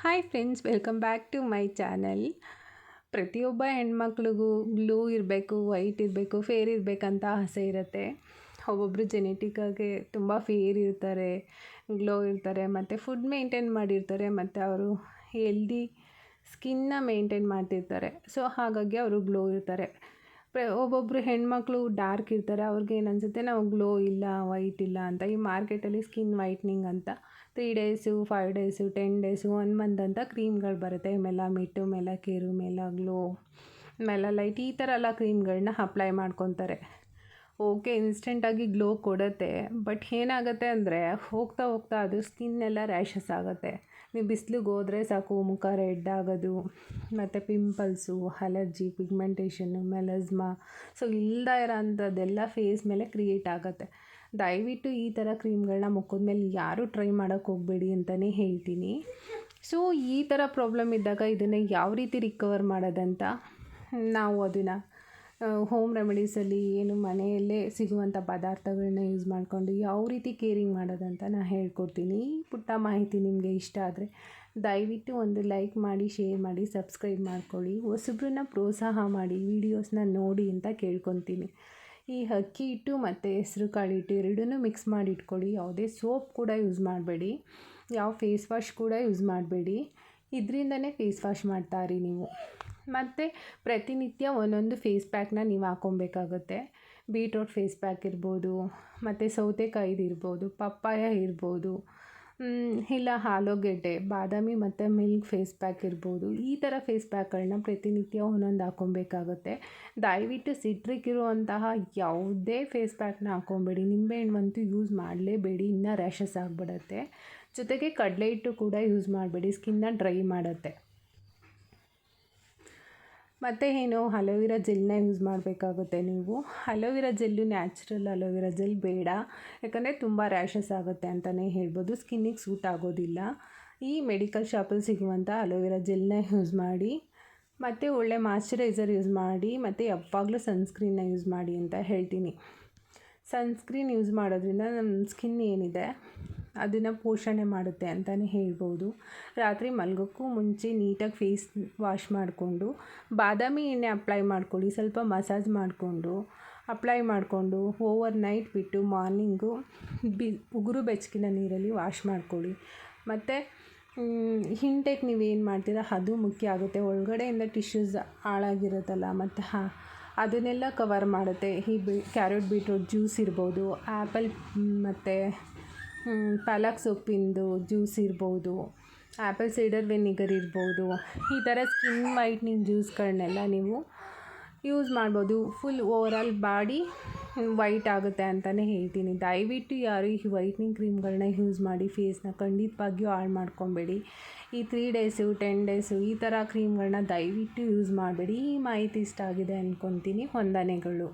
Hi friends welcome back to my channel ಪ್ರತಿಯೊಬ್ಬ ಹೆಣ್ಮಕ್ಳಿಗೂ blue ಇರಬೇಕು ವೈಟ್ ಇರಬೇಕು ಫೇರ್ ಇರಬೇಕಂತ ಆಸೆ ಇರುತ್ತೆ. ಒಬ್ಬೊಬ್ಬರು ಜೆನೆಟಿಕ್ಕಾಗಿ ತುಂಬ ಫೇರ್ ಇರ್ತಾರೆ ಗ್ಲೋ ಇರ್ತಾರೆ, ಮತ್ತು ಫುಡ್ ಮೇಂಟೈನ್ ಮಾಡಿರ್ತಾರೆ, ಮತ್ತು ಅವರು ಹೆಲ್ದಿ ಸ್ಕಿನ್ನ ಮೇಂಟೈನ್ ಮಾಡ್ತಿರ್ತಾರೆ. ಸೊ ಹಾಗಾಗಿ ಅವರು ಗ್ಲೋ ಇರ್ತಾರೆ. ಪ್ರ ಒಬ್ಬೊಬ್ಬರು ಹೆಣ್ಮಕ್ಳು ಡಾರ್ಕ್ ಇರ್ತಾರೆ, ಅವ್ರಿಗೆ ಏನು ಅನಿಸುತ್ತೆ ನಾವು ಗ್ಲೋ ಇಲ್ಲ ವೈಟ್ ಇಲ್ಲ ಅಂತ, ಈ ಮಾರ್ಕೆಟಲ್ಲಿ ಸ್ಕಿನ್ ವೈಟ್ನಿಂಗ್ ಅಂತ three days five days ten days one month ಅಂತ ಕ್ರೀಮ್ಗಳು ಬರುತ್ತೆ. ಮೆಲ್ಲ ಮಿಟ್ಟು ಮೆಲ್ಲ ಮೆಲಕೇರು ಮೆಲ್ಲ ಗ್ಲೋ ಮೆಲ್ಲ ಲೈಟ್ ಈ ಥರ ಎಲ್ಲ ಕ್ರೀಮ್ಗಳನ್ನ ಅಪ್ಲೈ ಮಾಡ್ಕೊತಾರೆ. ಓಕೆ ಇನ್ಸ್ಟೆಂಟಾಗಿ ಗ್ಲೋ ಕೊಡುತ್ತೆ. ಬಟ್ ಏನಾಗುತ್ತೆ ಅಂದರೆ, ಹೋಗ್ತಾ ಹೋಗ್ತಾ ಅದು ಸ್ಕಿನ್ನೆಲ್ಲ ರ್ಯಾಷಸ್ ಆಗುತ್ತೆ. ನೀವು ಬಿಸಿಲಿಗೆ ಹೋದರೆ ಸಾಕು, ಮುಖ ರೆಡ್ ಆಗೋದು, ಮತ್ತು pimples allergy pigmentation melasma so ಇಲ್ಲದ ಇರೋ ಅಂಥದ್ದೆಲ್ಲ ಫೇಸ್ ಮೇಲೆ ಕ್ರಿಯೇಟ್ ಆಗುತ್ತೆ. ದಯವಿಟ್ಟು ಈ ಥರ ಕ್ರೀಮ್ಗಳನ್ನ ಮುಖದ ಮೇಲೆ ಯಾರೂ ಟ್ರೈ ಮಾಡೋಕ್ಕೆ ಹೋಗಬೇಡಿ ಅಂತಲೇ ಹೇಳ್ತೀನಿ. ಸೊ ಈ ಥರ ಪ್ರಾಬ್ಲಮ್ ಇದ್ದಾಗ ಇದನ್ನು ಯಾವ ರೀತಿ ರಿಕವರ್ ಮಾಡೋದಂತ ನಾವು ಅದನ್ನು ಹೋಮ್ ರೆಮಿಡೀಸಲ್ಲಿ ಏನು ಮನೆಯಲ್ಲೇ ಸಿಗುವಂಥ ಪದಾರ್ಥಗಳನ್ನ ಯೂಸ್ ಮಾಡಿಕೊಂಡು ಯಾವ ರೀತಿ ಕೇರಿಂಗ್ ಮಾಡೋದಂತ ನಾನು ಹೇಳ್ಕೊಡ್ತೀನಿ. ಈ ಪುಟ್ಟ ಮಾಹಿತಿ ನಿಮಗೆ ಇಷ್ಟ ಆದರೆ ದಯವಿಟ್ಟು ಒಂದು ಲೈಕ್ ಮಾಡಿ ಶೇರ್ ಮಾಡಿ ಸಬ್ಸ್ಕ್ರೈಬ್ ಮಾಡ್ಕೊಳ್ಳಿ. ಹೊಸಬ್ರನ್ನ ಪ್ರೋತ್ಸಾಹ ಮಾಡಿ ವೀಡಿಯೋಸ್ನ ನೋಡಿ ಅಂತ ಕೇಳ್ಕೊತೀನಿ. ಈ ಅಕ್ಕಿ ಹಿಟ್ಟು ಮತ್ತು ಹೆಸರು ಕಾಳು ಹಿಟ್ಟು ಎರಡನ್ನೂ ಮಿಕ್ಸ್ ಮಾಡಿ ಇಟ್ಕೊಳ್ಳಿ. ಯಾವುದೇ ಸೋಪ್ ಕೂಡ ಯೂಸ್ ಮಾಡಬೇಡಿ. ಯಾವ ಫೇಸ್ ವಾಶ್ ಕೂಡ ಯೂಸ್ ಮಾಡಬೇಡಿ. ಇದರಿಂದನೇ ಫೇಸ್ ವಾಶ್ ಮಾಡ್ತಾರಿ ನೀವು. ಮತ್ತು ಪ್ರತಿನಿತ್ಯ ಒಂದೊಂದು ಫೇಸ್ ಪ್ಯಾಕ್ನ ನೀವು ಹಾಕ್ಕೊಬೇಕಾಗುತ್ತೆ ಬೀಟ್ರೋಟ್ ಫೇಸ್ ಪ್ಯಾಕ್ ಇರ್ಬೋದು, ಮತ್ತು ಸೌತೆಕಾಯಿದು ಇರ್ಬೋದು, ಪಪ್ಪಾಯ ಇರ್ಬೋದು ಇಲ್ಲ ಆಲೂಗೆಡ್ಡೆ, ಬಾದಾಮಿ ಮತ್ತು ಮಿಲ್ಕ್ ಫೇಸ್ ಪ್ಯಾಕ್ ಇರ್ಬೋದು. ಈ ಥರ ಫೇಸ್ ಪ್ಯಾಕ್ಗಳನ್ನ ಪ್ರತಿನಿತ್ಯ ಒಂದೊಂದು ಹಾಕ್ಕೊಬೇಕಾಗುತ್ತೆ ದಯವಿಟ್ಟು ಸಿಟ್ರಿಕ್ ಇರುವಂತಹ ಯಾವುದೇ ಫೇಸ್ ಪ್ಯಾಕ್ನ ಹಾಕ್ಕೊಬೇಡಿ ನಿಂಬೆಹಣ್ಣು ಯೂಸ್ ಮಾಡಲೇಬೇಡಿ. ಇನ್ನೂ ರ್ಯಾಷಸ್ ಆಗಿಬಿಡತ್ತೆ. ಜೊತೆಗೆ ಕಡಲೆ ಹಿಟ್ಟು ಕೂಡ ಯೂಸ್ ಮಾಡಬೇಡಿ. ಸ್ಕಿನ್ನ ಡ್ರೈ ಮಾಡುತ್ತೆ. ಮತ್ತು ಏನು, ಅಲೋವಿರಾ ಜೆಲ್ನ ಯೂಸ್ ಮಾಡಬೇಕಾಗುತ್ತೆ ನೀವು. Aloe vera gel natural aloe vera gel ಬೇಡ. ಯಾಕಂದರೆ ತುಂಬ ರ್ಯಾಷಸ್ ಆಗುತ್ತೆ ಅಂತಲೇ ಹೇಳ್ಬೋದು. ಸ್ಕಿನ್ನಿಗೆ ಸೂಟ್ ಆಗೋದಿಲ್ಲ. ಈ ಮೆಡಿಕಲ್ ಶಾಪಲ್ಲಿ ಸಿಗುವಂಥ ಅಲೋವಿರಾ ಜೆಲ್ನ ಯೂಸ್ ಮಾಡಿ, ಮತ್ತು ಒಳ್ಳೆ ಮಾಯ್ಶ್ಚರೈಸರ್ ಯೂಸ್ ಮಾಡಿ, ಮತ್ತು ಯಾವಾಗಲೂ ಸನ್ಸ್ಕ್ರೀನ್ನ ಯೂಸ್ ಮಾಡಿ ಅಂತ ಹೇಳ್ತೀನಿ. ಸನ್ಸ್ಕ್ರೀನ್ ಯೂಸ್ ಮಾಡೋದ್ರಿಂದ ನಮ್ಮ ಸ್ಕಿನ್ ಏನಿದೆ ಅದನ್ನು ಪೋಷಣೆ ಮಾಡುತ್ತೆ ಅಂತಲೇ ಹೇಳ್ಬೋದು. ರಾತ್ರಿ ಮಲಗೋಕ್ಕೂ ಮುಂಚೆ ನೀಟಾಗಿ ಫೇಸ್ ವಾಶ್ ಮಾಡಿಕೊಂಡು, ಬಾದಾಮಿ ಎಣ್ಣೆ ಅಪ್ಲೈ ಮಾಡ್ಕೊಳ್ಳಿ, ಸ್ವಲ್ಪ ಮಸಾಜ್ ಮಾಡಿಕೊಂಡು ಅಪ್ಲೈ ಮಾಡಿಕೊಂಡು ಓವರ್ ನೈಟ್ ಬಿಟ್ಟು ಮಾರ್ನಿಂಗು ಬಿ, ಉಗುರು ಬೆಚ್ಚಗಿನ ನೀರಲ್ಲಿ ವಾಶ್ ಮಾಡ್ಕೊಳ್ಳಿ. ಮತ್ತು ಹಿಂಟೆಕ್ ನೀವು ಏನು ಮಾಡ್ತೀರ, ಅದು ಮುಖ್ಯ ಆಗುತ್ತೆ. ಒಳಗಡೆಯಿಂದ ಟಿಶ್ಯೂಸ್ ಹಾಳಾಗಿರುತ್ತಲ್ಲ, ಮತ್ತು ಹಾ, ಅದನ್ನೆಲ್ಲ ಕವರ್ ಮಾಡುತ್ತೆ. ಈ ಬಿ ಕ್ಯಾರೆಟ್ ಬೀಟ್ರೂಟ್ ಜ್ಯೂಸ್ ಇರ್ಬೋದು ಆ್ಯಪಲ್ ಮತ್ತು ಪಾಲಕ್ ಸೊಪ್ಪಿಂದು ಜ್ಯೂಸ್ ಇರ್ಬೋದು ಆ್ಯಪಲ್ ಸೈಡರ್ ವೆನಿಗರ್ ಇರ್ಬೋದು, ಈ ಥರ ಸ್ಕಿನ್ ವೈಟ್ನಿಂಗ್ ಜ್ಯೂಸ್ಗಳನ್ನೆಲ್ಲ ನೀವು ಯೂಸ್ ಮಾಡ್ಬೋದು. ಫುಲ್ ಓವರಾಲ್ ಬಾಡಿ ವೈಟ್ ಆಗುತ್ತೆ ಅಂತಲೇ ಹೇಳ್ತೀನಿ. ದಯವಿಟ್ಟು ಯಾರು ಈ ವೈಟ್ನಿಂಗ್ ಕ್ರೀಮ್ಗಳನ್ನ ಯೂಸ್ ಮಾಡಿ ಫೇಸ್ನ ಖಂಡಿತವಾಗಿಯೂ ಹಾಳು ಮಾಡ್ಕೊಬೇಡಿ. ಈ ತ್ರೀ ಡೇಸು ಟೆನ್ ಡೇಸು ಈ ಥರ ಕ್ರೀಮ್ಗಳನ್ನ ದಯವಿಟ್ಟು ಯೂಸ್ ಮಾಡಬೇಡಿ. ಈ ಮಾಹಿತಿ ಇಷ್ಟ ಆಗಿದೆ ಅಂದ್ಕೊತೀನಿ ವಂದನೆಗಳು.